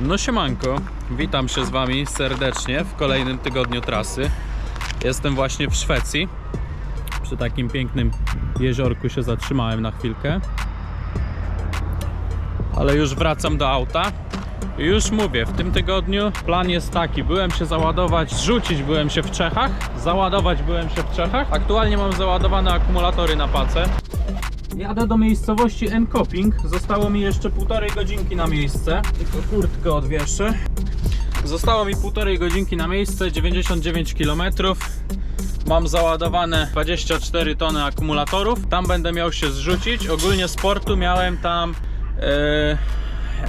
No siemanko, witam się z Wami serdecznie w kolejnym tygodniu trasy. Jestem właśnie w Szwecji. Przy takim pięknym jeziorku się zatrzymałem na chwilkę. Ale już wracam do auta. Już mówię, w tym tygodniu plan jest taki. Byłem się załadować, zrzucić byłem się w Czechach, załadować byłem się w Czechach. Aktualnie mam załadowane akumulatory na pace. Jadę do miejscowości Enkoping. Zostało mi jeszcze półtorej godzinki na miejsce. Tylko kurtkę odwieszę. Zostało mi półtorej godzinki na miejsce, 99 km. Mam załadowane 24 tony akumulatorów. Tam będę miał się zrzucić. Ogólnie sportu miałem tam e,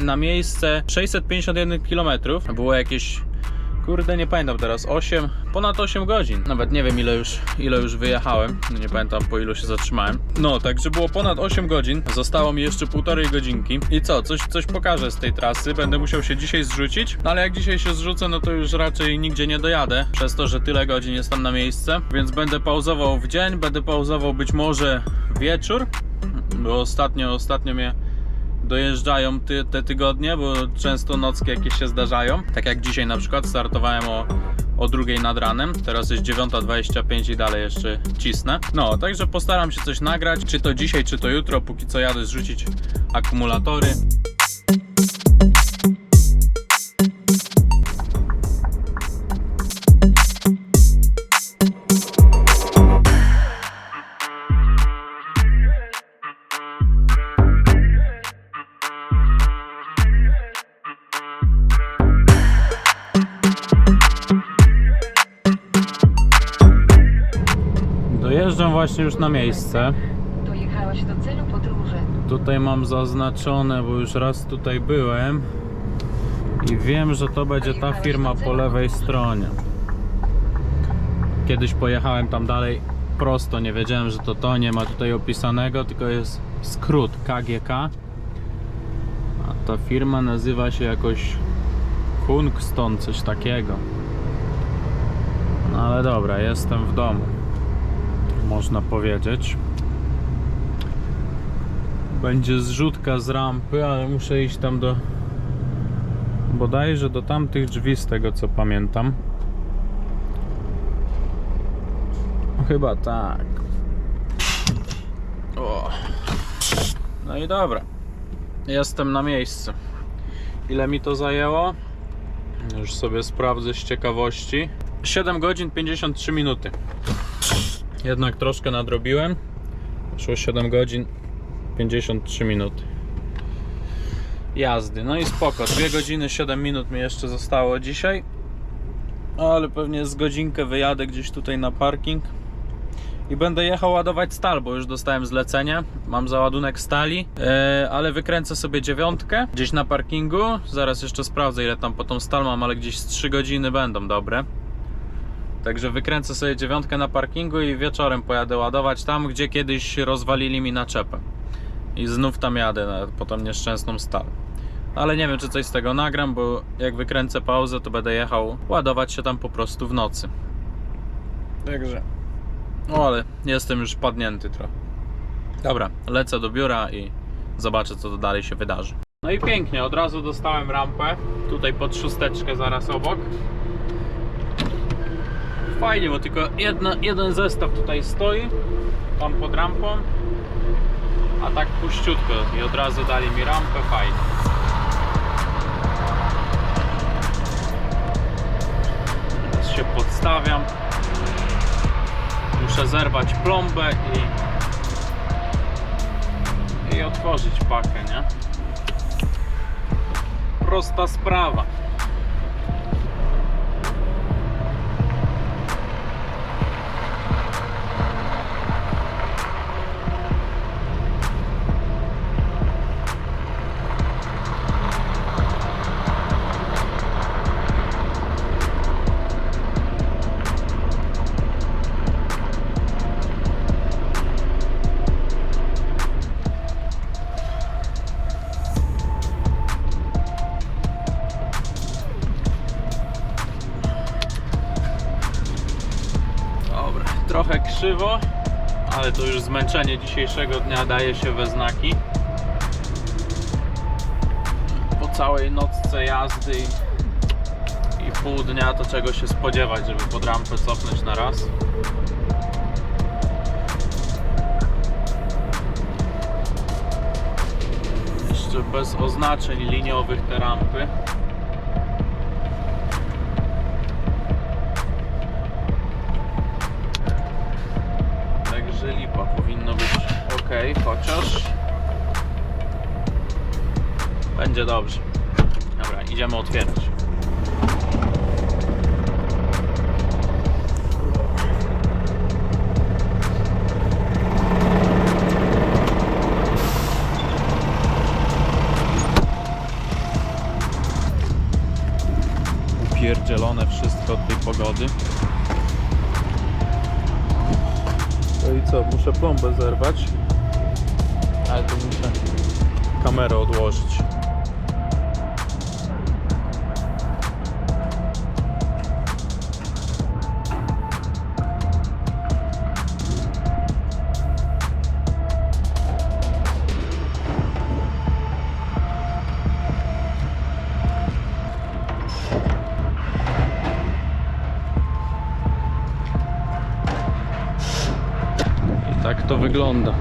na miejsce 651 km. Było jakieś Kurde, nie pamiętam teraz, 8, ponad 8 godzin. Nawet nie wiem ile już, ile już wyjechałem. Nie pamiętam po ilu się zatrzymałem. No, także było ponad 8 godzin. Zostało mi jeszcze półtorej godzinki. I co, coś, coś pokażę z tej trasy. Będę musiał się dzisiaj zrzucić. No ale jak dzisiaj się zrzucę, no to już raczej nigdzie nie dojadę. Przez to, że tyle godzin jest tam na miejsce. Więc będę pauzował w dzień, będę pauzował być może wieczór. Bo ostatnio, ostatnio mnie dojeżdżają ty, te tygodnie, bo często nocki jakieś się zdarzają. Tak jak dzisiaj na przykład startowałem o, o drugiej nad ranem, teraz jest 9.25 i dalej jeszcze cisnę. No, także postaram się coś nagrać, czy to dzisiaj, czy to jutro, póki co jadę zrzucić akumulatory. Właśnie już na miejsce. Dojechałeś do celu podróży. Tutaj mam zaznaczone, bo już raz tutaj byłem i wiem, że to będzie ta firma po lewej stronie. Kiedyś pojechałem tam dalej prosto, nie wiedziałem, że to to, nie ma tutaj opisanego, tylko jest skrót KGK. A ta firma nazywa się jakoś Kungston, coś takiego. No ale dobra, jestem w domu. Można powiedzieć. Będzie zrzutka z rampy, ale muszę iść tam do. bodajże do tamtych drzwi, z tego co pamiętam. Chyba tak. O. No i dobra. Jestem na miejscu. Ile mi to zajęło? Już sobie sprawdzę z ciekawości. 7 godzin 53 minuty. Jednak troszkę nadrobiłem. Szło 7 godzin 53 minuty jazdy. No i spoko, 2 godziny 7 minut mi jeszcze zostało dzisiaj. Ale pewnie z godzinkę wyjadę gdzieś tutaj na parking. I będę jechał ładować stal, bo już dostałem zlecenie. Mam załadunek stali, e, ale wykręcę sobie dziewiątkę gdzieś na parkingu. Zaraz jeszcze sprawdzę, ile tam po tą stal mam, ale gdzieś z 3 godziny będą dobre. Także wykręcę sobie dziewiątkę na parkingu i wieczorem pojadę ładować tam, gdzie kiedyś rozwalili mi naczepę. I znów tam jadę po tą nieszczęsną stal. Ale nie wiem, czy coś z tego nagram, bo jak wykręcę pauzę, to będę jechał ładować się tam po prostu w nocy. Także. No ale jestem już padnięty trochę. Dobra, lecę do biura i zobaczę, co to dalej się wydarzy. No i pięknie, od razu dostałem rampę. Tutaj pod szósteczkę zaraz obok. Fajnie, bo tylko jedna, jeden zestaw tutaj stoi, tam pod rampą, a tak puściutko i od razu dali mi rampę, fajnie. Teraz się podstawiam. Muszę zerwać plombę i, i otworzyć pakę, nie? Prosta sprawa. Zmęczenie dzisiejszego dnia daje się we znaki. całej nocce jazdy i, i pół dnia to czego się spodziewać, żeby pod rampę cofnąć na raz. Jeszcze bez oznaczeń liniowych te rampy. Chociaż będzie dobrze. Dobra, idziemy otwierać. Upierdzielone wszystko od tej pogody. No i co, muszę plombę zerwać. Ale to muszę kamerę odłożyć. Tak to wygląda.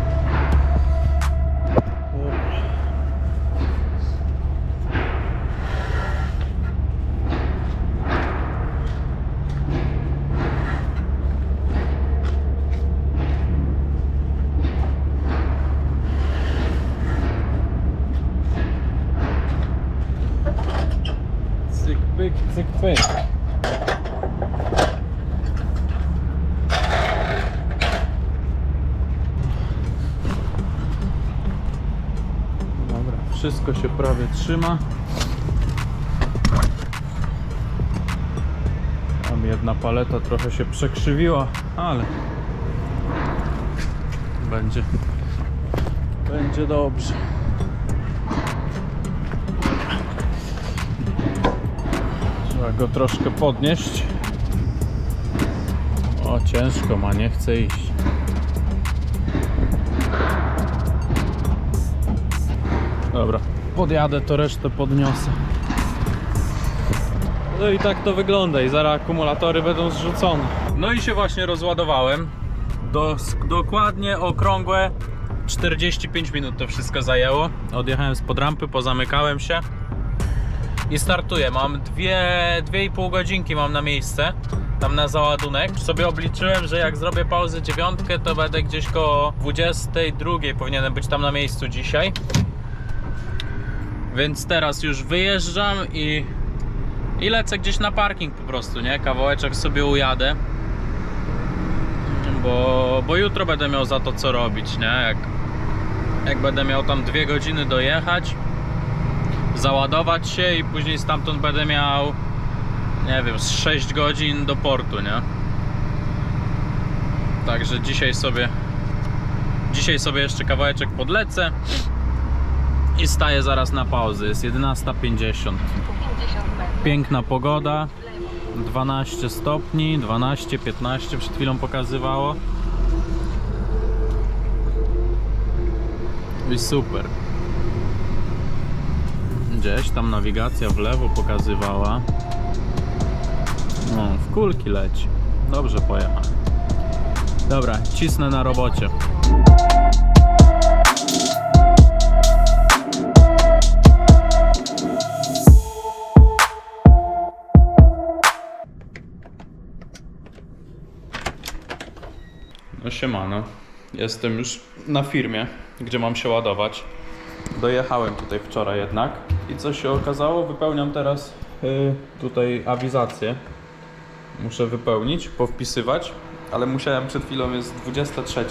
Wszystko się prawie trzyma. Tam jedna paleta trochę się przekrzywiła, ale będzie będzie dobrze. Trzeba go troszkę podnieść. O, ciężko ma, nie chce iść. Dobra, podjadę, to resztę podniosę. No i tak to wygląda i zaraz akumulatory będą zrzucone. No i się właśnie rozładowałem. Dokładnie okrągłe 45 minut to wszystko zajęło. Odjechałem spod rampy, pozamykałem się i startuję. Mam dwie, dwie i pół godzinki mam na miejsce, tam na załadunek. Sobie obliczyłem, że jak zrobię pauzę dziewiątkę, to będę gdzieś koło 22 powinienem być tam na miejscu dzisiaj. Więc teraz już wyjeżdżam i, i lecę gdzieś na parking po prostu, nie? Kawałeczek sobie ujadę. Bo, bo jutro będę miał za to co robić, nie? Jak, jak będę miał tam dwie godziny dojechać, załadować się i później stamtąd będę miał, nie wiem, z 6 godzin do portu, nie? Także dzisiaj sobie, dzisiaj sobie jeszcze kawałeczek podlecę i staję zaraz na pauzę. Jest 11.50. 50 metrów. Piękna pogoda, W lewo. 12 stopni, 12, 15 przed chwilą pokazywało. I super. Gdzieś tam nawigacja w lewo pokazywała. No, w kulki leci. Dobrze pojechał. Dobra, cisnę na robocie. Siemano. Jestem już na firmie, gdzie mam się ładować. Dojechałem tutaj wczoraj jednak. I co się okazało? Wypełniam teraz y, tutaj awizację. Muszę wypełnić, powpisywać, ale musiałem przed chwilą, jest 23.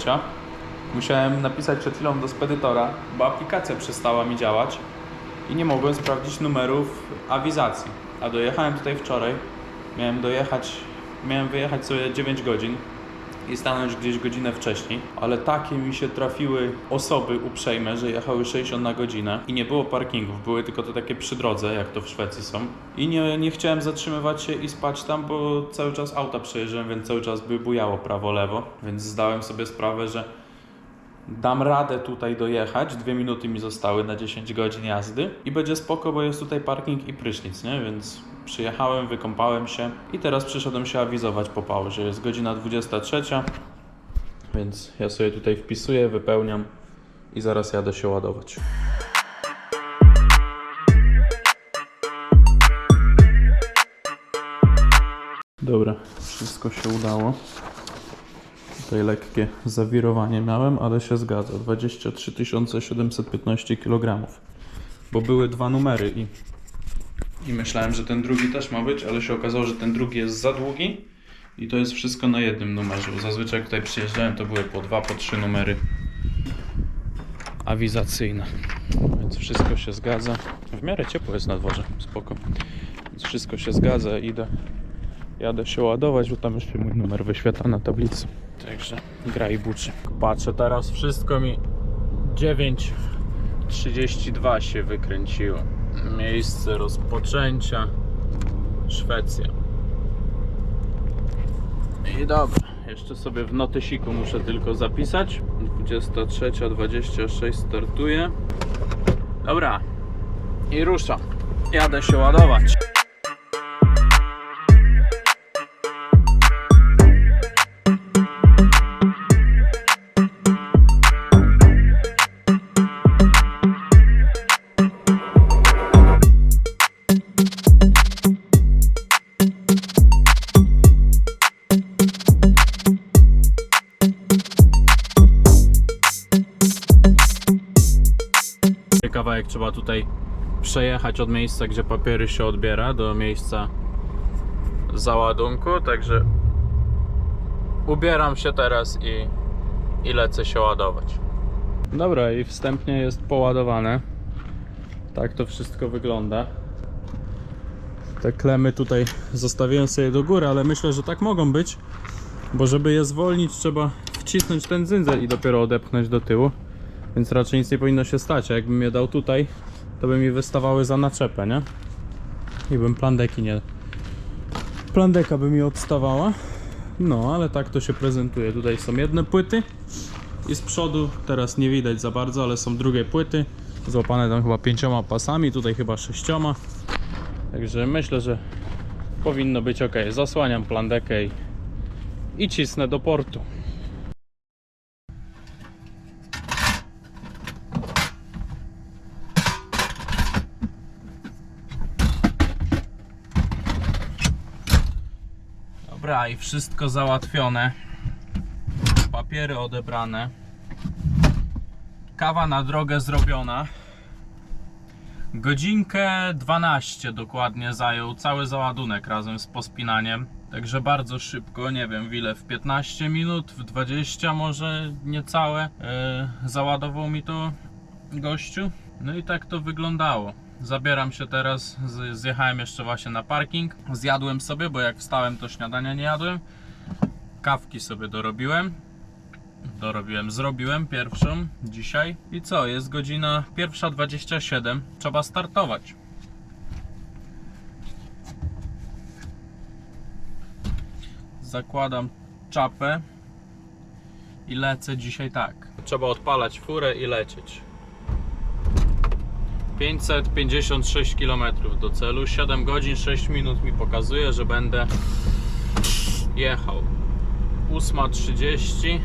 Musiałem napisać przed chwilą do spedytora, bo aplikacja przestała mi działać i nie mogłem sprawdzić numerów awizacji. A dojechałem tutaj wczoraj. Miałem dojechać, miałem wyjechać sobie 9 godzin i stanąć gdzieś godzinę wcześniej, ale takie mi się trafiły osoby uprzejme, że jechały 60 na godzinę i nie było parkingów, były tylko te takie przy drodze, jak to w Szwecji są. I nie, nie chciałem zatrzymywać się i spać tam, bo cały czas auta przejeżdżałem, więc cały czas by bujało prawo-lewo, więc zdałem sobie sprawę, że dam radę tutaj dojechać. Dwie minuty mi zostały na 10 godzin jazdy i będzie spoko, bo jest tutaj parking i prysznic, nie? Więc przyjechałem, wykąpałem się i teraz przyszedłem się awizować po pauzie. Jest godzina 23, więc ja sobie tutaj wpisuję, wypełniam i zaraz jadę się ładować. Dobra, wszystko się udało. Tutaj lekkie zawirowanie miałem, ale się zgadza. 23 715 kg. Bo były dwa numery i, i myślałem, że ten drugi też ma być, ale się okazało, że ten drugi jest za długi i to jest wszystko na jednym numerze. Zazwyczaj jak tutaj przyjeżdżałem, to były po dwa, po trzy numery awizacyjne. Więc wszystko się zgadza. W miarę ciepło jest na dworze, spoko. Więc wszystko się zgadza, idę Jadę się ładować, bo tam jeszcze mój numer wyświetla na tablicy. Także gra i buczy. Patrzę teraz, wszystko mi 9.32 się wykręciło. Miejsce rozpoczęcia Szwecja. I dobra, jeszcze sobie w notysiku muszę tylko zapisać. 23.26 startuje. Dobra, i ruszam. Jadę się ładować. Kawałek trzeba tutaj przejechać od miejsca, gdzie papiery się odbiera, do miejsca załadunku, także ubieram się teraz i, i lecę się ładować. Dobra, i wstępnie jest poładowane. Tak to wszystko wygląda. Te klemy tutaj zostawiłem sobie do góry, ale myślę, że tak mogą być, bo żeby je zwolnić, trzeba wcisnąć ten cyndzel i dopiero odepchnąć do tyłu. Więc raczej nic nie powinno się stać, a jakbym je dał tutaj, to by mi wystawały za naczepę, nie? I bym plandeki nie... Plandeka by mi odstawała. No, ale tak to się prezentuje. Tutaj są jedne płyty i z przodu teraz nie widać za bardzo, ale są drugie płyty. Złapane tam chyba pięcioma pasami, tutaj chyba sześcioma. Także myślę, że powinno być ok. Zasłaniam plandekę i, i cisnę do portu. Dobra, i wszystko załatwione. Papiery odebrane. Kawa na drogę zrobiona. Godzinkę 12 dokładnie zajął cały załadunek razem z pospinaniem. Także bardzo szybko, nie wiem w ile, w 15 minut, w 20 może niecałe. Yy, załadował mi to gościu. No i tak to wyglądało. Zabieram się teraz, zjechałem jeszcze właśnie na parking. Zjadłem sobie, bo jak wstałem to śniadania nie jadłem. Kawki sobie dorobiłem. Dorobiłem, zrobiłem pierwszą dzisiaj. I co, jest godzina 1.27. Trzeba startować. Zakładam czapę i lecę dzisiaj tak. Trzeba odpalać furę i lecieć. 556 km do celu, 7 godzin 6 minut mi pokazuje, że będę jechał. 8.30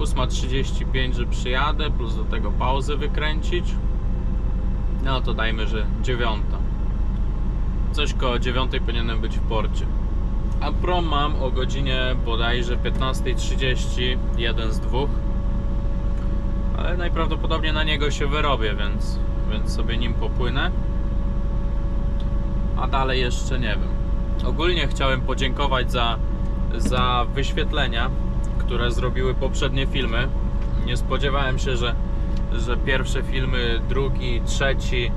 8.35, że przyjadę, plus do tego pauzę wykręcić. No to dajmy, że 9. Coś koło 9 powinienem być w porcie. A prom mam o godzinie bodajże 15.30, jeden z dwóch. Ale najprawdopodobniej na niego się wyrobię, więc, więc sobie nim popłynę. A dalej jeszcze nie wiem. Ogólnie chciałem podziękować za, za wyświetlenia, które zrobiły poprzednie filmy. Nie spodziewałem się, że, że pierwsze filmy, drugi, trzeci,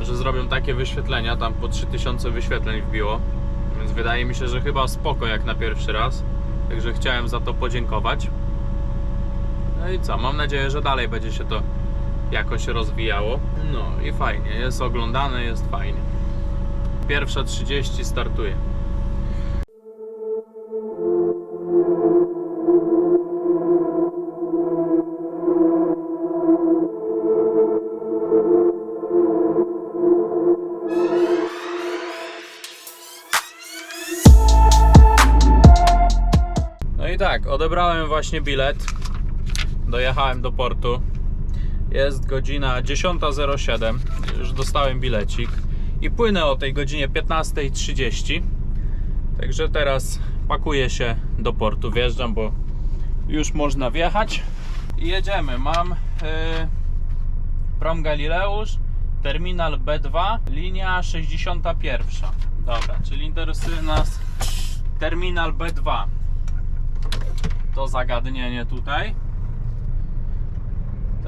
że zrobią takie wyświetlenia. Tam po 3000 wyświetleń wbiło. Więc wydaje mi się, że chyba spoko jak na pierwszy raz. Także chciałem za to podziękować. No i co? Mam nadzieję, że dalej będzie się to jakoś rozwijało. No i fajnie, jest oglądane, jest fajnie. Pierwsza 30 startuje. No i tak, odebrałem właśnie bilet. Dojechałem do portu jest godzina 10.07. Już dostałem bilecik. I płynę o tej godzinie 15.30. Także teraz pakuję się do portu. Wjeżdżam, bo już można wjechać. I jedziemy. Mam yy, prom Galileusz, terminal B2, linia 61. Dobra, czyli interesuje nas terminal B2. To zagadnienie tutaj.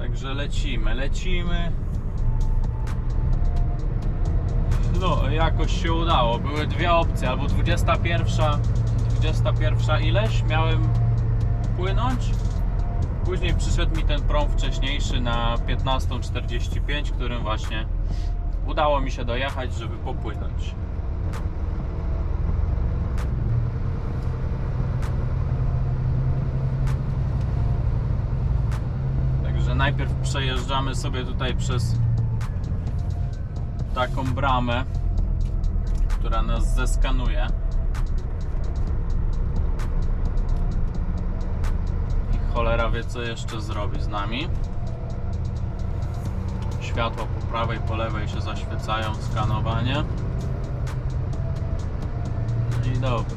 Także lecimy, lecimy. No, jakoś się udało. Były dwie opcje, albo 21, 21 ileś miałem płynąć. Później przyszedł mi ten prom wcześniejszy na 15.45, którym właśnie udało mi się dojechać, żeby popłynąć. Także najpierw przejeżdżamy sobie tutaj przez taką bramę, która nas zeskanuje. I cholera wie co jeszcze zrobi z nami. Światła po prawej, po lewej się zaświecają, skanowanie. No i dobra.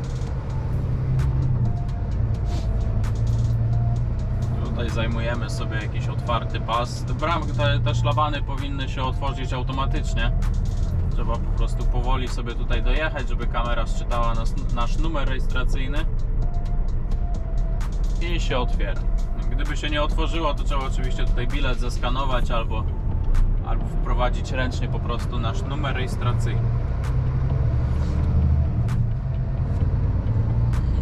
Zajmujemy sobie jakiś otwarty pas. Te bramki, te, te szlabany powinny się otworzyć automatycznie. Trzeba po prostu powoli sobie tutaj dojechać, żeby kamera szczytała nas, nasz numer rejestracyjny i się otwiera. Gdyby się nie otworzyło, to trzeba oczywiście tutaj bilet zeskanować albo, albo wprowadzić ręcznie po prostu nasz numer rejestracyjny.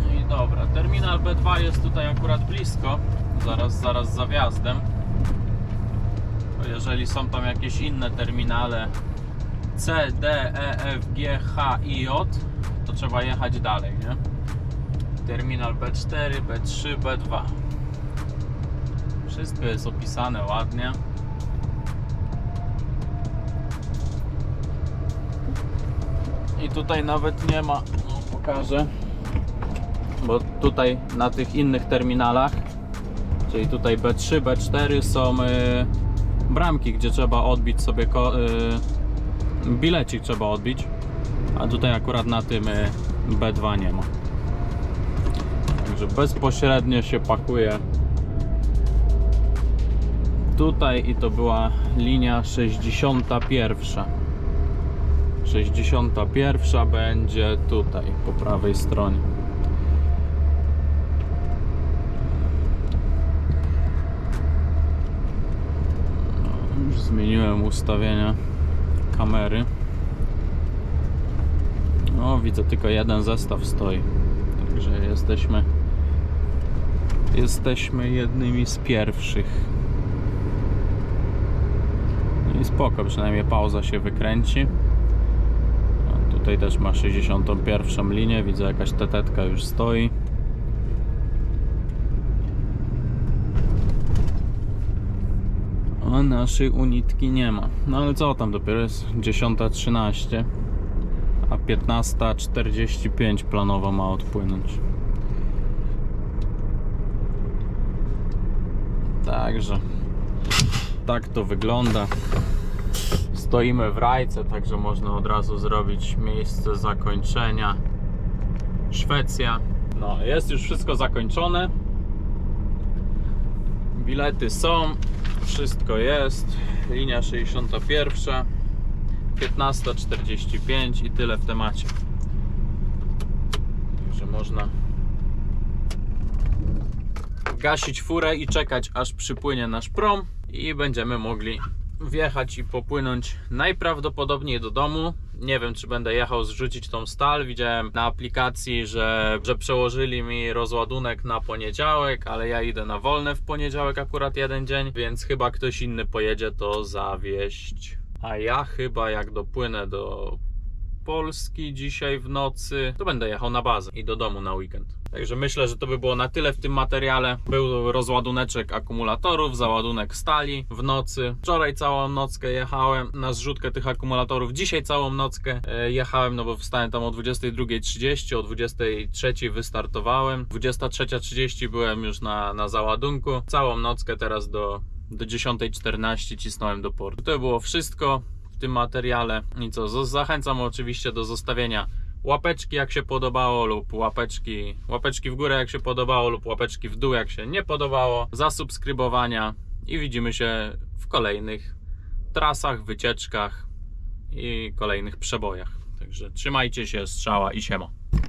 No i dobra, terminal B2 jest tutaj akurat blisko, zaraz, zaraz za wjazdem. Jeżeli są tam jakieś inne terminale C, D, E, F, G, H i J, to trzeba jechać dalej, nie? Terminal B4, B3, B2. Wszystko jest opisane ładnie. I tutaj nawet nie ma, no, pokażę, bo tutaj na tych innych terminalach, czyli tutaj B3, B4 są y, bramki, gdzie trzeba odbić sobie y, bilecik trzeba odbić, a tutaj akurat na tym y, B2 nie ma. Także bezpośrednio się pakuje tutaj i to była linia 61. 61 będzie tutaj po prawej stronie. No, Już zmieniłem ustawienia kamery. No, widzę tylko jeden zestaw stoi. Także jesteśmy jesteśmy jednymi z pierwszych. No i spoko, przynajmniej pauza się wykręci. A tutaj też ma 61 linię, widzę jakaś tetetka już stoi. A naszej unitki nie ma. No ale co tam dopiero jest 10.13 a 15.45 planowo ma odpłynąć. Także tak to wygląda. Stoimy w rajce, także można od razu zrobić miejsce zakończenia. Szwecja. No, jest już wszystko zakończone. Bilety są, wszystko jest. Linia 61. 15.45 i tyle w temacie. Także można gasić furę i czekać aż przypłynie nasz prom i będziemy mogli wjechać i popłynąć najprawdopodobniej do domu. Nie wiem, czy będę jechał zrzucić tą stal. Widziałem na aplikacji, że, że przełożyli mi rozładunek na poniedziałek, ale ja idę na wolne w poniedziałek akurat jeden dzień, więc chyba ktoś inny pojedzie to zawieść. A ja chyba jak dopłynę do Polski dzisiaj w nocy, to będę jechał na bazę i do domu na weekend. Także myślę, że to by było na tyle w tym materiale. Był rozładuneczek akumulatorów, załadunek stali w nocy. Wczoraj całą nockę jechałem na zrzutkę tych akumulatorów. Dzisiaj całą nockę e, jechałem, no bo wstałem tam o 22.30, o 23.00 wystartowałem. 23.30 byłem już na, na załadunku. Całą nockę teraz do, do 10.14 cisnąłem do portu. To było wszystko w tym materiale. I co, zachęcam oczywiście do zostawienia łapeczki jak się podobało lub łapeczki, łapeczki w górę jak się podobało lub łapeczki w dół jak się nie podobało, zasubskrybowania i widzimy się w kolejnych trasach, wycieczkach i kolejnych przebojach. Także trzymajcie się, strzała i siema.